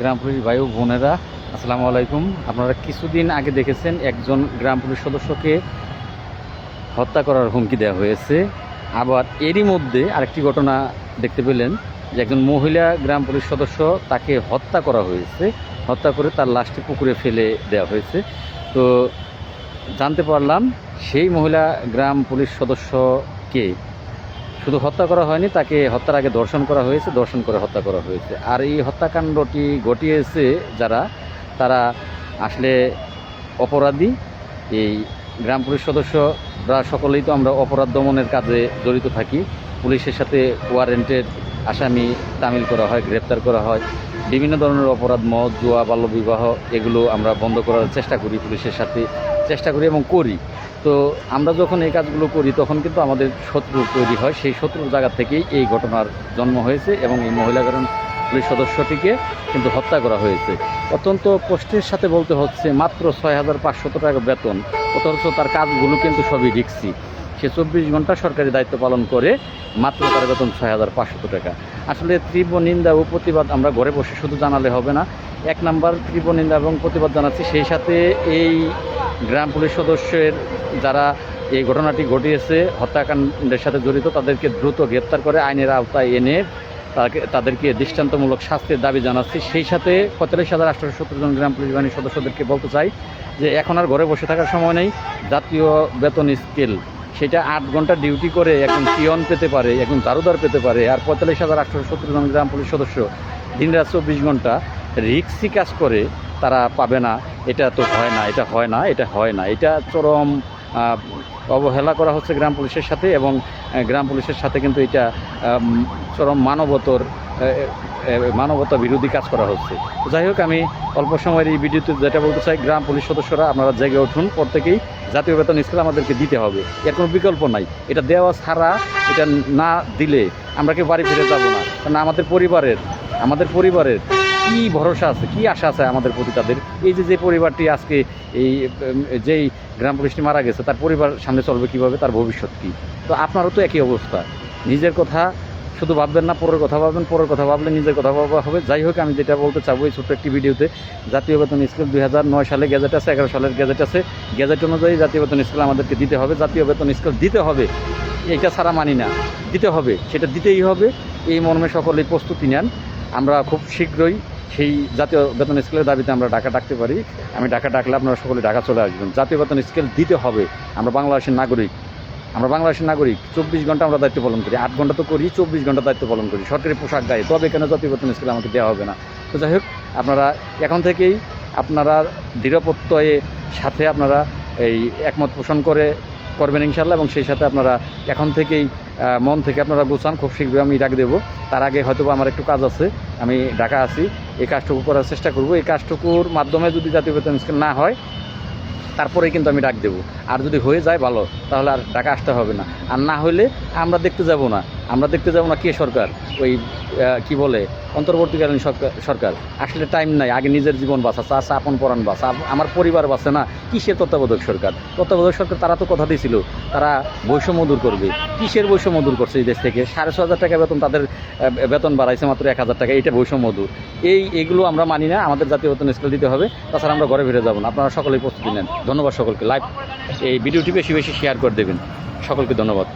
গ্রাম police ভাই বোনেরা, আসসালামু আলাইকুম। আপনারা কিছুদিন আগে দেখেছেন একজন গ্রাম পুলিশ সদস্যকে হত্যা করার হুমকি দেওয়া হয়েছে। আবার এরই মধ্যে আরেকটি ঘটনা দেখতে পেলেন, যে একজন মহিলা গ্রাম পুলিশ সদস্য তাকে হত্যা করা হয়েছে। হত্যা করে তার লাশটি পুকুরে ফেলে দেওয়া হয়েছে। তো জানতে পারলাম, সেই মহিলা গ্রাম পুলিশ সদস্যকে শুধু হত্যা করা হয়নি, তাকে হত্যার আগে দর্শন করা হয়েছে, দর্শন করে হত্যা করা হয়েছে। আর এই হত্যাকাণ্ডটি ঘটিয়েছে যারা, তারা আসলে অপরাধী। এই গ্রাম পুলিশ সদস্যরা সকলেই তো আমরা অপরাধ দমনের কাজে জড়িত থাকি। পুলিশের সাথে ওয়ারেন্টেড আসামি তামিল করা হয়, গ্রেপ্তার করা হয়। বিভিন্ন ধরনের অপরাধ, মদ, জুয়া, বাল্যবিবাহ, এগুলো আমরা বন্ধ করার চেষ্টা করি পুলিশের সাথে। চেষ্টা করি এবং করি। তো আমরা যখন এই কাজগুলো করি, তখন কিন্তু আমাদের শত্রু তৈরি হয়। সেই শত্রুর জায়গা থেকেই এই ঘটনার জন্ম হয়েছে এবং এই মহিলা কারণ পুলিশ সদস্যটিকে কিন্তু হত্যা করা হয়েছে। অত্যন্ত কষ্টের সাথে বলতে হচ্ছে, মাত্র ছয় হাজার পাঁচশত টাকা বেতন। অথচ তার কাজগুলো কিন্তু সবই রিক্সি। সে চব্বিশ ঘণ্টা সরকারি দায়িত্ব পালন করে, মাত্র তার বেতন ছয় হাজার পাঁচশত টাকা। আসলে তীব্র নিন্দা ও প্রতিবাদ আমরা ঘরে বসে শুধু জানালে হবে না। এক নাম্বার তীব্র নিন্দা এবং প্রতিবাদ জানাচ্ছি, সেই সাথে এই গ্রাম পুলিশ সদস্যের যারা এই ঘটনাটি ঘটিয়েছে, হত্যাকাণ্ডের সাথে জড়িত, তাদেরকে দ্রুত গ্রেপ্তার করে আইনের আওতায় এনে তাকে তাদেরকে দৃষ্টান্তমূলক শাস্তির দাবি জানাচ্ছি। সেই সাথে পঁয়তাল্লিশ হাজার আটশো সত্তর জন গ্রাম পুলিশ বাহিনীর সদস্যদেরকে বলতে চাই যে এখন আর ঘরে বসে থাকার সময় নেই। জাতীয় বেতন স্কেল, সেটা আট ঘণ্টা ডিউটি করে একজন পিয়ন পেতে পারে একজন দারোদার পেতে পারে। আর পঁয়তাল্লিশ হাজার আটশো সত্তর জন গ্রাম পুলিশ সদস্য দিনরাত চব্বিশ ঘণ্টা রিক্সি কাজ করে, তারা পাবে না। এটা তো হয় না, এটা হয় না, এটা হয় না। এটা চরম অবহেলা করা হচ্ছে গ্রাম পুলিশের সাথে এবং গ্রাম পুলিশের সাথে কিন্তু এটা চরম মানবতর মানবতা বিরোধী কাজ করা হচ্ছে। যাই হোক, আমি অল্প সময়ের এই ভিডিওতে যেটা বলতে চাই, গ্রাম পুলিশ সদস্যরা আপনারা জেগে উঠুন, প্রত্যেকেই জাতীয় বেতন স্কেল আমাদেরকে দিতে হবে। এর কোনো বিকল্প নাই। এটা দেওয়া ছাড়া এটা না দিলে আমরা কেউ বাড়ি ফিরে যাব না। কারণ আমাদের পরিবারের আমাদের পরিবারের কি ভরসা আছে, কি আশা আছে আমাদের প্রতি তাদের? এই যে যে পরিবারটি আজকে এই যেই গ্রাম পুলিশটি মারা গেছে, তার পরিবার সামনে চলবে কীভাবে, তার ভবিষ্যৎ কী? তো আপনারও তো একই অবস্থা। নিজের কথা শুধু ভাববেন না, পরের কথা ভাববেন, পরের কথা ভাবলে নিজের কথা ভাবা হবে। যাই হোক, আমি যেটা বলতে চাবো এই ছোট্ট একটি ভিডিওতে, জাতীয় বেতন স্কেল দুই হাজার নয় সালে গ্যাজেট আছে, এগারো সালের গ্যাজেট আছে। গ্যাজেট অনুযায়ী জাতীয় বেতন স্কেল আমাদেরকে দিতে হবে। জাতীয় বেতন স্কেল দিতে হবে এটা ছাড়া মানি না। দিতে হবে, সেটা দিতেই হবে। এই মর্মে সকলেই প্রস্তুতি নেন। আমরা খুব শীঘ্রই সেই জাতীয় বেতন স্কেলের দাবিতে আমরা ডাকা ডাকতে পারি। আমি ডাকা ডাকলে আপনারা সকলে ঢাকা চলে আসবেন। জাতীয় বেতন স্কেল দিতে হবে। আমরা বাংলাদেশের নাগরিক। আমরা বাংলাদেশের নাগরিক। চব্বিশ ঘণ্টা আমরা দায়িত্ব পালন করি। আট ঘণ্টা তো করি, চব্বিশ ঘণ্টা দায়িত্ব পালন করি। সরকারি পোশাক গায়ে। তবে কেন জাতীয় বেতন স্কেল আমাকে দেওয়া হবে না? তো যাই হোক, আপনারা এখন থেকেই আপনারা দৃঢ়প্রত্যয়ে সাথে আপনারা এই একমত পোষণ করে করবেন ইনশাল্লাহ এবং সেই সাথে আপনারা এখন থেকেই মন থেকে আপনারা গোছান। খুব শীঘ্রই আমি ডাক দেবো। তার আগে হয়তো আমার একটু কাজ আছে। আমি ঢাকা আছি। এই কাজটুকু করার চেষ্টা করব। এই কাজটুকুর মাধ্যমে যদি জাতীয় বেতন স্কেল না হয় তারপরেই কিন্তু আমি ডাক দেবো। আর যদি হয়ে যায় ভালো, তাহলে আর টাকা আসতে হবে না। আর না হলে আমরা দেখতে যাব না। আমরা দেখতে যাব না কে সরকার? ওই কি বলে? অন্তর্বর্তীকালীন সরকার আসলে টাইম নাই, আগে নিজের জীবন বাঁচা চাষা আপন পরাণ বাঁচা। আমার পরিবার বাঁচে না, কিসের তত্ত্বাবধায়ক সরকার? তত্ত্বাবধায়ক সরকার তারা তো কথা দিয়েছিল তারা বৈষম্য দূর করবে। কিসের বৈষম্য দূর করছে এই দেশ থেকে? সাড়ে ছ হাজার টাকা বেতন তাদের বেতন বাড়াইছে মাত্র এক হাজার টাকা এইটা বৈষম্য দূর। এই, এগুলো আমরা মানি না, আমাদের জাতীয় বেতন স্কেল দিতে হবে। তাছাড়া আমরা ঘরে ফিরে যাব না। আপনারা সকলেই প্রস্তুতি নেন। ধন্যবাদ সকলকে। লাইভ এই ভিডিওটি বেশি বেশি শেয়ার করে দেবেন। সকলকে ধন্যবাদ।